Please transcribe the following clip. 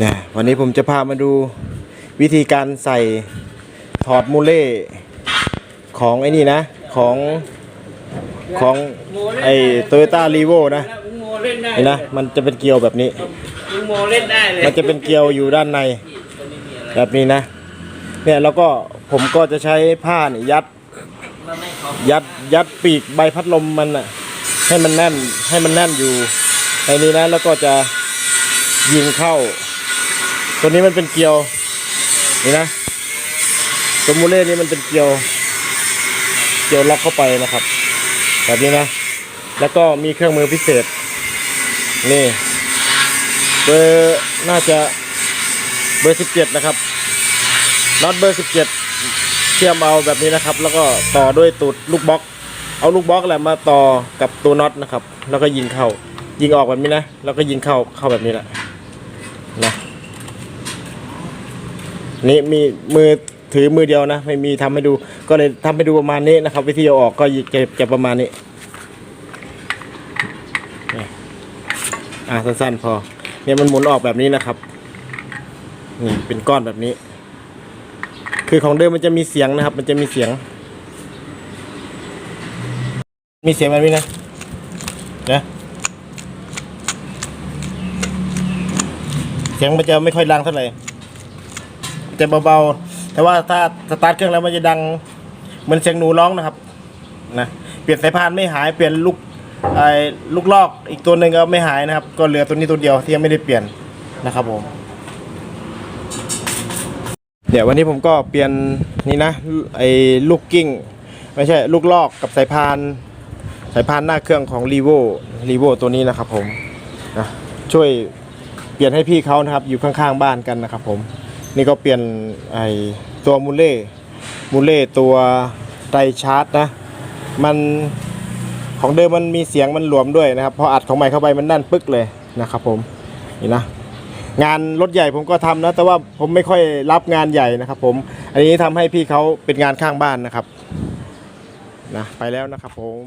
เนี่ยวันนี้ผมจะพามาดูวิธีการใส่ถอดมูเล่ของไอ้นี่นะ ของของไอ้โตโยต้ารีโวนะลุงโมเล่นได้เห็นนะมันจะเป็นเกลียวแบบนี้ ลุงโมเล่นได้เลยมันจะเป็นเกลียวอยู่ด้านในแบบนี้นะ เนี่ยแล้วก็ผมก็จะใช้ผ้าเนี่ยยัดมันไม่เขายัดยัดปีกใบพัดลมมันอะให้มันแน่นให้มันแน่นอยู่ในนี้นะแล้วก็จะยิงเข้า ตัวนี้มันเป็นเกลียว นี่นะตัวมูเล่นี่มันเป็นเกลียว เกลียวล็อกเข้าไปนะครับ แบบนี้นะ แล้วก็มีเครื่องมือพิเศษ นี่เบอร์น่าจะเบอร์สิบเจ็ดนะครับน็อตเบอร์สิบเจ็ดเชื่อมเอาแบบนี้นะครับ แล้วก็ต่อด้วยตูดลูกบล็อก เอาลูกบล็อกแหละมาต่อกับตัวน็อตนะครับ แล้วก็ยิงเข้า ยิงออกแบบนี้นะ แล้วก็ยิงเข้าเข้าแบบนี้แหละนะ นี่มีมือถือมือเดียวนะ ไม่มีทำให้ดู ก็เลยทำให้ดูประมาณนี้นะครับ วิธีเอาออกก็จะจะประมาณนี้อ่าสั้นๆพอ เนี่ยมันหมุนออกแบบนี้นะครับนี่เป็นก้อนแบบนี้ คือของเดิมมันจะมีเสียงนะครับ มันจะมีเสียง มีเสียงแบบนี้นะนะเสียงมันจะไม่ค่อยดังเท่าไหร่ มันจะเบาๆ แต่ว่าถ้าสตาร์ทเครื่องแล้วมันจะดังเหมือนเสียงหนูร้องนะครับนะเปลี่ยนสายพานไม่หายเปลี่ยนลูกไอ้ลูกลอกอีกตัวหนึ่งก็ไม่หายนะครับ ก็เหลือตัวนี้ตัวเดียวที่ยังไม่ได้เปลี่ยนนะครับผมเดี๋ยววันนี้ผมก็เปลี่ยนนี่นะไอ้ลูกกิ้งไม่ใช่ลูกลอกกับสายพานสายพานหน้าเครื่องของ r ีโว r ีโวตัวนี้นะครับผมนะช่วยเปลี่ยนให้พี่เขานะครับอยู่ข้างๆบ้านกันนะครับผม นี่ก็เปลี่ยนไอตัวมูเล่มูเล่ตัวไดชาร์จนะ มันของเดิมมันมีเสียงมันหลวมด้วยนะครับพออัดของใหม่เข้าไปมันแน่นปึ๊กเลยนะครับผมนี่นะงานรถใหญ่ผมก็ทำนะ แต่ว่าผมไม่ค่อยรับงานใหญ่นะครับ ผม อันนี้ทำให้พี่เขาเป็นงานข้างบ้านนะครับนะไปแล้วนะครับผม